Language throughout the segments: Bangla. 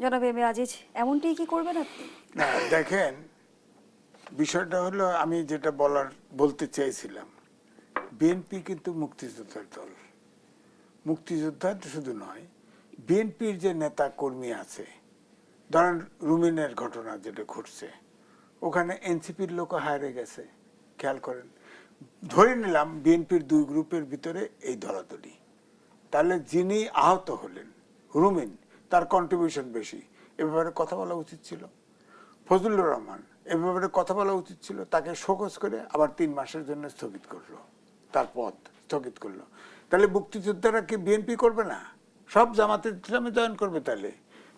জনাব এম আজিজ এমনটাই কি করবেন আপনি? না, দেখেন, বিষয়টা হলো আমি যেটা বলার, বলতে চেয়েছিলাম বিএনপি কিন্তু মুক্তিযোদ্ধার দল। মুক্তিযোদ্ধার শুধু নয় বিএনপির যে নেতা কর্মী আছে, ধরেন রুমিনের ঘটনা যেটা ঘটছে, ওখানে এনসিপির লোক হারে গেছে, খেয়াল করেন। ধরে নিলাম বিএনপির দুই গ্রুপের ভিতরে এই দলাদলি। তাহলে যিনি আহত হলেন, রুমিন তার কন্ট্রিবিউশন বেশি। এ ব্যাপারে কথা বলা উচিত ছিল। ফজলুর রহমান এ ব্যাপারে কথা বলা উচিত ছিল। তাকে শোকজ করে আবার তিন মাসের জন্য স্থগিত করল। তার পদ স্থগিত করল। তাহলে মুক্তিযোদ্ধারা কি বিএনপি করবে না? সব জামাতে ইসলামে জয়েন করবে তাহলে।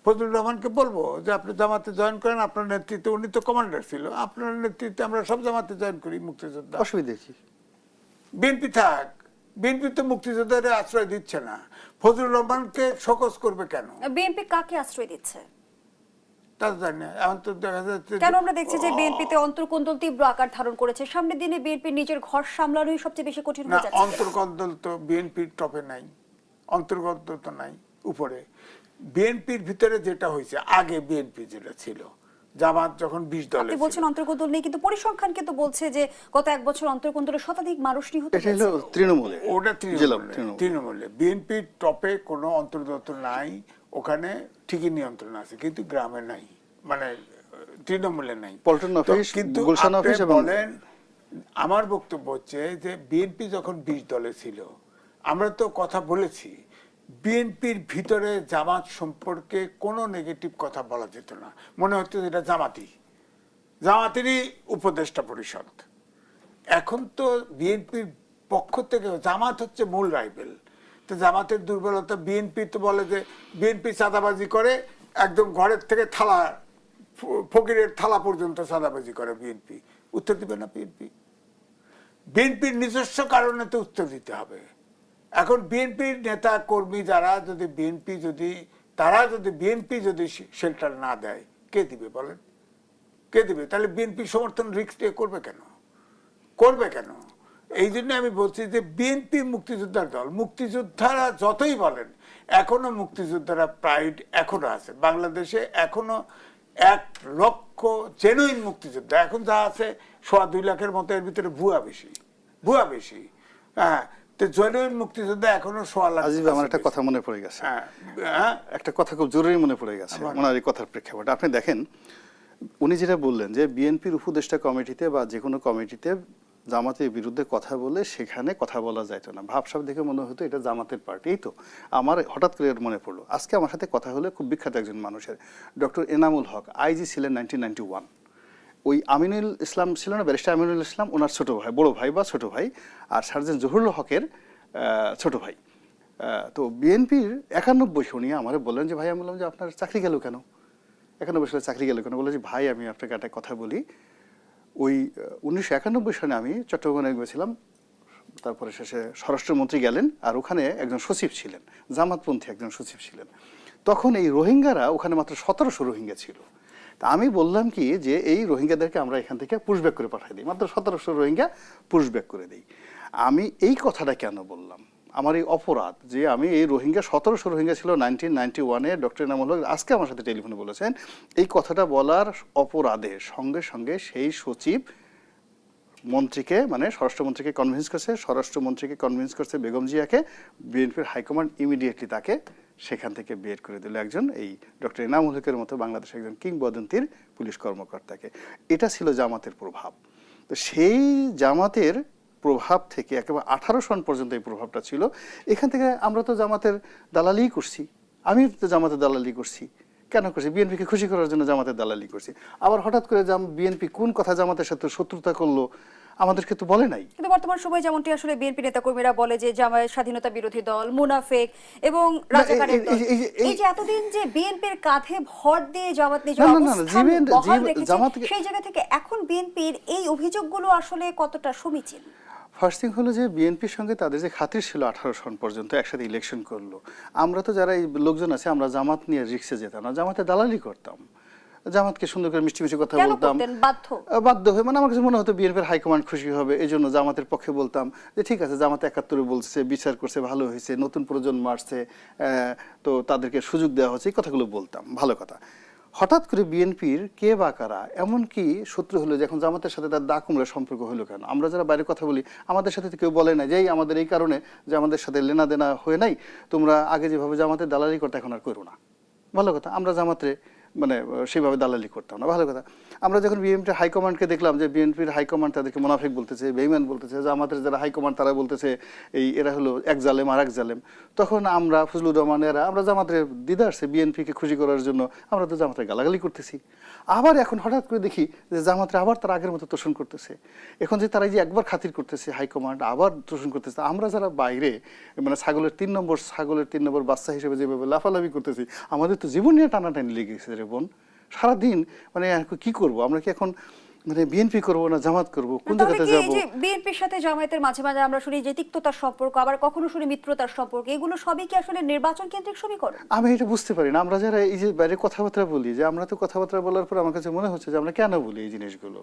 ফজলুর রহমানকে বলব যে আপনি জামাতে জয়েন করেন আপনার নেতৃত্বে উনি তো কমান্ডার ছিল। আপনার নেতৃত্বে আমরা সব জামাতে জয়েন করি মুক্তিযোদ্ধা। অসুবিধা কি? বিএনপি থাক। বিএনপি তো মুক্তিযোদ্ধাদের আশ্রয় দিচ্ছে না। ফজলুর রহমানকে শোকজ করবে কেন? বিএনপি কাকে আশ্রয় দিচ্ছে? তা জানি না। এখন তো দেখা যাচ্ছে কেন আমরা দেখছি যে বিএনপিতে অন্তর্কোন্দল তীব্র আকার ধারণ করেছে? সামনের দিনে বিএনপি নিজের ঘর সামলানোই সবচেয়ে বেশি কঠিন না হয়ে যাচ্ছে। অন্তর্গত তো বিএনপির টপে নাই। অন্তর্গত তো নাই উপরে। বিএনপির ভিতরে যেটা হয়েছে আগে বিএনপি যেটা ছিল জামাত যখন বিশ দলে আপনি বলছেন অন্তর্কোন্দল নেই কিন্তু পরিসংখ্যান কিন্তু বলছে যে গত এক বছর অন্তর্কোন্দলে শতাধিক মানুষ নিহত এটা হলো। তৃণমূলে ওটা তৃণমূলে তৃণমূল। বিএনপির টপে কোনো অন্তর্গত নাই ওখানে ঠিকই নিয়ন্ত্রণ আছে কিন্তু গ্রামে নাই মানে তৃণমূলে নাই। পল্টন অফিস, কিন্তু গুলশান অফিস বলেন আমার বক্তব্য হচ্ছে যে বিএনপি যখন বিশ দলে ছিল আমরা তো কথা বলেছি বিএনপির ভিতরে জামাত সম্পর্কে কোনো নেগেটিভ কথা বলা যেত না। মনে হতো এটা জামাতি। জামাতেরই উপদেষ্টা পরিষদ। এখন তো বিএনপির পক্ষ থেকে জামাত হচ্ছে মূল রাইভেল তো জামাতের দুর্বলতা বিএনপি তো বলে যে বিএনপি চাঁদাবাজি করে, একদম ঘরের থেকে থালা ফকিরের থালা পর্যন্ত চাঁদাবাজি করে বিএনপি। উত্তর দিবে না বিএনপি? বিএনপির নিজস্ব কারণে তো উত্তর দিতে হবে। এখন বিএনপির নেতা কর্মী যারা, যদি বিএনপি যদি, তারা যদি বিএনপি যদি শেল্টার না দেয়, কে দিবে বলেন? কে দিবে? তাহলে বিএনপি সমর্থন রিক্স নিয়ে করবে কেন? করবে কেন? এই জন্য আমি বলছি যে বিএনপি মুক্তিযোদ্ধার দল, মুক্তিযোদ্ধারা যতই বলেন, এখনও মুক্তিযোদ্ধারা প্রাইড এখনও আছে। বাংলাদেশে এখনও এক লক্ষ জেনুইন মুক্তিযোদ্ধা, এখন যা আছে, সোয়া দুই লাখের মতো, এর ভিতরে ভুয়া বেশি ভুয়া বেশি। হ্যাঁ তো জেনুইন মুক্তিযোদ্ধা এখনও সোয়া লাখ আজিজ আমার একটা কথা মনে পড়ে গেছে। হ্যাঁ হ্যাঁ? একটা কথা খুব জরুরি মনে পড়ে গেছে ওনার এই কথার প্রেক্ষাপটে। আপনি দেখেন উনি যেটা বললেন যে বিএনপির উপদেষ্টা কমিটিতে বা যে কোনো কমিটিতে জামাতের বিরুদ্ধে কথা বলে সেখানে কথা বলা যাইতো না। ভাবসাব দেখে মনে হতো এটা জামাতের পার্টি এই তো। আমার হঠাৎ করে মনে পড়ল। আজকে আমার সাথে কথা হলে খুব বিখ্যাত একজন মানুষের ডক্টর এনামুল হক আইজি ছিলেন নাইনটিন নাইনটি ওয়ান। ওই আমিনুল ইসলাম ছিল না, ব্যারিস্টার আমিনুল ইসলাম, ওনার ছোট ভাই, বড় ভাই বা ছোট ভাই আর সার্জেন্ট জহুরুল হকের ছোট ভাই। তো বিএনপির একানব্বই শুনিয়ে আমার বললেন যে, ভাই, আমি বললাম যে, আপনার চাকরি গেল কেন? একানব্বই সালে চাকরি গেল কেন? বলে যে, ভাই, আমি আপনাকে একটা কথা বলি। ওই উনিশশো একানব্বই সালে আমি চট্টগ্রামে গেছিলাম তারপরে শেষে স্বরাষ্ট্রমন্ত্রী গেলেন আর ওখানে একজন সচিব ছিলেন, জামাতপন্থী একজন সচিব ছিলেন। তখন এই রোহিঙ্গারা ওখানে মাত্র সতেরোশো রোহিঙ্গা ছিল। তা আমি বললাম কি যে এই রোহিঙ্গাদেরকে আমরা এখান থেকে পুশব্যাক করে পাঠিয়ে দিই। মাত্র সতেরোশো রোহিঙ্গা পুশব্যাক করে দিই। আমি এই কথাটা কেন বললাম? আমার এই অপরাধ যে আমি এই রোহিঙ্গা, সতেরোশো রোহিঙ্গা ছিল নাইনটিন নাইনটি ওয়ানে ডক্টর ইনামুল হক আজকে আমার সাথে টেলিফোনে বলেছেন, এই কথাটা বলার অপরাধে সঙ্গে সঙ্গে সেই সচিব মন্ত্রীকে মানে স্বরাষ্ট্রমন্ত্রীকে কনভিন্স করছে, স্বরাষ্ট্রমন্ত্রীকে কনভিন্স করছে বেগম জিয়াকে, বিএনপির হাইকমান্ড ইমিডিয়েটলি তাকে সেখান থেকে বের করে দিল একজন এই ডক্টর ইনামুল হকের মতো বাংলাদেশের একজন কিংবদন্তির পুলিশ কর্মকর্তাকে। এটা ছিল জামাতের প্রভাব। তো সেই জামাতের প্রভাব থেকে একেবারে আঠারো সন পর্যন্ত এই প্রভাবটা ছিল। এখান থেকে আমরা তো জামাতের দালালি করছি। আমি তো জামাতের দালালি করছি। কেন করছি? বিএনপিকে খুশি করার জন্য জামাতের দালালি করছি। আবার হঠাৎ করে বিএনপি কোন কথা জামাতের সাথে শত্রুতা করল? আমাদেরকে তো বলে নাই। কিন্তু বর্তমান সময়ে যেমনটি আসলে বিএনপি নেতাকর্মীরা বলে যে জামায়াত স্বাধীনতা বিরোধী দল মুনাফেক এবং রাজাকারের এই- দল। যে এতদিন যে বিএনপির কাঁধে ভর দিয়ে জামাত নিজের না, না, না, অবস্থান বহাল রেখেছে, সেই জায়গা থেকে এখন বিএনপির এই অভিযোগগুলো আসলে কতটা সমীচীন? ফার্স্ট থিং হলো যে বিএনপির সঙ্গে তাদের যে খাতির ছিল আঠারো সন পর্যন্ত একসাথে ইলেকশন করল। আমরা তো যারা এই লোকজন আছে আমরা জামাত নিয়ে রিক্সে যেতাম না জামাতে দালালি করতাম। জামাতকে সুন্দর করে মিষ্টি মিষ্টি কথা বলতাম। বাধ্য? হয়ে। মানে আমার কাছে মনে হতো বিএনপির হাইকমান্ড খুশি হবে এই জন্য জামাতের পক্ষে বলতাম যে ঠিক আছে জামাত একাত্তরে বলছে বিচার করছে ভালো হয়েছে নতুন প্রজন্ম আসছে তো তাদেরকে সুযোগ দেওয়া হচ্ছে। এই কথাগুলো বলতাম ভালো কথা। হঠাৎ করে বিএনপির কে বা কারা এমনকি শত্রু হলো যে এখন জামাতের সাথে তার দা কুমড়া সম্পর্ক হলো কেন? আমরা যারা বাইরে কথা বলি আমাদের সাথে কেউ বলে না যে আমাদের এই কারণে যে আমাদের সাথে লেনা দেনা হয়ে নাই তোমরা আগে যেভাবে জামাতের দালালি করতে এখন আর করো না। ভালো কথা আমরা জামাতে মানে সেভাবে দালালি করতাম না। ভালো কথা। আমরা যখন বিএনপির হাইকমান্ডকে দেখলাম যে বিএনপির হাইকমান্ড তাদেরকে মোনাফিক বলতেছে, বেইমান বলতেছে, যে আমাদের যারা হাইকমান্ড তারা বলতেছে, এই এরা হলো এক জালেম আর এক জালেম। তখন আমরা ফজলুর রহমান এরা, আমরা জামাতের দিদা আসছে বিএনপিকে খুশি করার জন্য আমরা তো জামাতের গালাগালি করতেছি। আবার এখন হঠাৎ করে দেখি যে জামাতরা আবার তারা আগের মতো তোষণ করতেছে। এখন যে তারা যে একবার খাতির করতেছে হাইকমান্ড, আবার তোষণ করতেছে, আমরা যারা বাইরে মানে ছাগলের তিন নম্বর, ছাগলের তিন নম্বর বাচ্চা হিসেবে যেভাবে লাফালাফি করতেছি, আমাদের তো জীবন নিয়ে টানাটানি লেগে গেছে। রে বোন সারাদিন মানে কি করব? আমরা কি এখন মানে বিএনপি করব না জামাত করব? কোন জায়গাতে যাব? বিএনপির সাথে জামায়াতের মাঝে মাঝে আমরা শুনি যে তিক্ততার সম্পর্ক আবার কখনো শুনি মিত্রতার সম্পর্ক এগুলো সবই কি আসলে নির্বাচন কেন্দ্রিক সমীকরণ? আমি এটা বুঝতে পারি না। আমরা যারা এই যে বাইরে কথাবার্তা বলি যে আমরা তো কথাবার্তা বলার পর আমার কাছে মনে হচ্ছে যে আমরা কেন বলি এই জিনিসগুলো?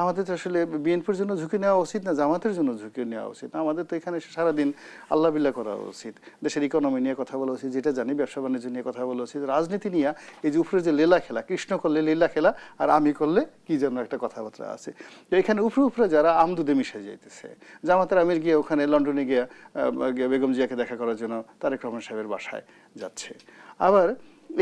আমাদের তো আসলে বিএনপির জন্য ঝুঁকি নেওয়া উচিত না জামাতের জন্য ঝুঁকি নেওয়া উচিত না। আমাদের তো এখানে এসে সারাদিন আল্লাহ বিল্লাহ করা উচিত। দেশের ইকোনমি নিয়ে কথা বলা উচিত যেটা জানি ব্যবসা বাণিজ্য নিয়ে কথা বলা উচিত রাজনীতি নিয়ে এই যে উপরে যে লীলা খেলা কৃষ্ণ করলে লীলা খেলা আর আমি করলে কি যেন একটা কথাবার্তা আছে। এখানে উপরে উপরে যারা আমদুদে মিশে যাইতেছে। জামাতের আমির গিয়ে ওখানে লন্ডনে গিয়ে বেগম জিয়াকে দেখা করার জন্য তারেক রহমান সাহেবের বাসায় যাচ্ছে। আবার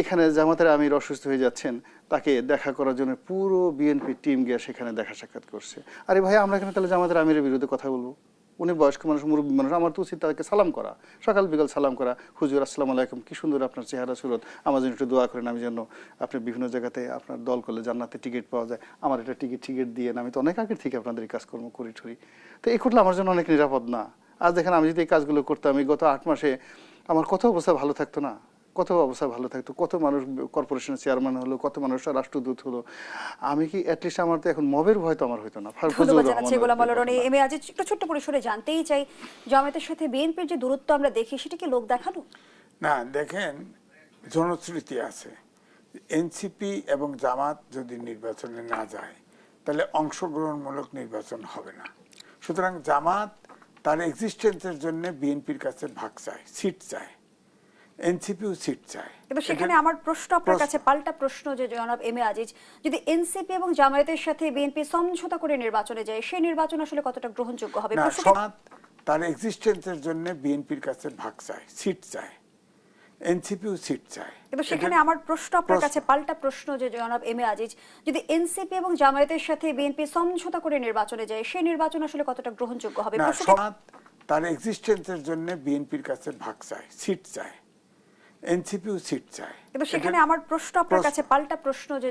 এখানে জামাতের আমির অসুস্থ হয়ে যাচ্ছেন, তাকে দেখা করার জন্য পুরো বিএনপি টিম গিয়ে সেখানে দেখা সাক্ষাৎ করছে। আরে ভাই, আমরা এখানে তাহলে জামাতের আমিরের বিরুদ্ধে কথা বলব? উনি বয়স্ক মানুষ, মুরব্বী মানুষ, আমার তো উচিত তাদেরকে সালাম করা। সকাল বিকাল সালাম করা। হুজুর, আসসালাম আলাইকুম, কি সুন্দর আপনার চেহারা, সুরত। আমার জন্য একটু দোয়া করেন, আমি যেন আপনি বিভিন্ন জায়গাতে আপনার দল করলে জান্নাতে টিকিট পাওয়া যায়। আমার একটা টিকিট টিকিট দিয়ে আমি তো অনেক আগের থেকে আপনাদের কাজকর্ম করি ঠরি তো এই করলে আমার জন্য অনেক নিরাপদ না। আজ দেখেন আমি যদি এই কাজগুলো করতাম, এই গত আট মাসে আমার কত অবস্থা ভালো থাকতো না। কত অবস্থা ভালো থাকতো কত মানুষ কর্পোরেশনের চেয়ারম্যান হলো কত মানুষ রাষ্ট্রদূত হলো। আমি কি অ্যাটলিস্ট আমার তো এখন মবের ভয় তো আমার হইতো না। এম এ আজিজ একটু ছোট্ট পরিসরে জানতেই চাই জামায়াতের সাথে বিএনপির যে দূরত্ব আমরা দেখি সেটা কি লোক দেখানো? না দেখেন জনশ্রুতি আছে। এনসিপি এবং জামাত যদি নির্বাচনে না যায় তাহলে অংশগ্রহণমূলক নির্বাচন হবে না। সুতরাং জামাত তার এক্সিস্টেন্সের জন্য বিএনপির কাছে ভাগ চায় সিট চায়। এনসিপিও সিট চায়। কিন্তু সেখানে আমার প্রশ্ন আপনার কাছে পাল্টা প্রশ্ন যে জনাব এম এ আজিজ যদি এনসিপি এবং জামায়াতের সাথে বিএনপি সমঝোতা করে নির্বাচনে যায় সেই নির্বাচন আসলে কতটা গ্রহণযোগ্য হবে? তার এক্সিস্টেন্সের জন্য বিএনপির কাছে ভাগ চায় সিট চায় এনসিপিও সিট চায়। কিন্তু সেখানে আমার প্রশ্ন আপনার কাছে পাল্টা প্রশ্ন যে জনাব এম এ আজিজ যদি এনসিপি এবং জামায়াতের সাথে বিএনপি সমঝোতা করে নির্বাচনে যায় সেই নির্বাচন আসলে কতটা গ্রহণযোগ্য হবে? তার এক্সিস্টেন্সের জন্য বিএনপির কাছে ভাগ চায় সিট চায়। এনসিপিও সিট চায়। কিন্তু সেখানে আমার প্রশ্ন আপনার কাছে পাল্টা প্রশ্ন যে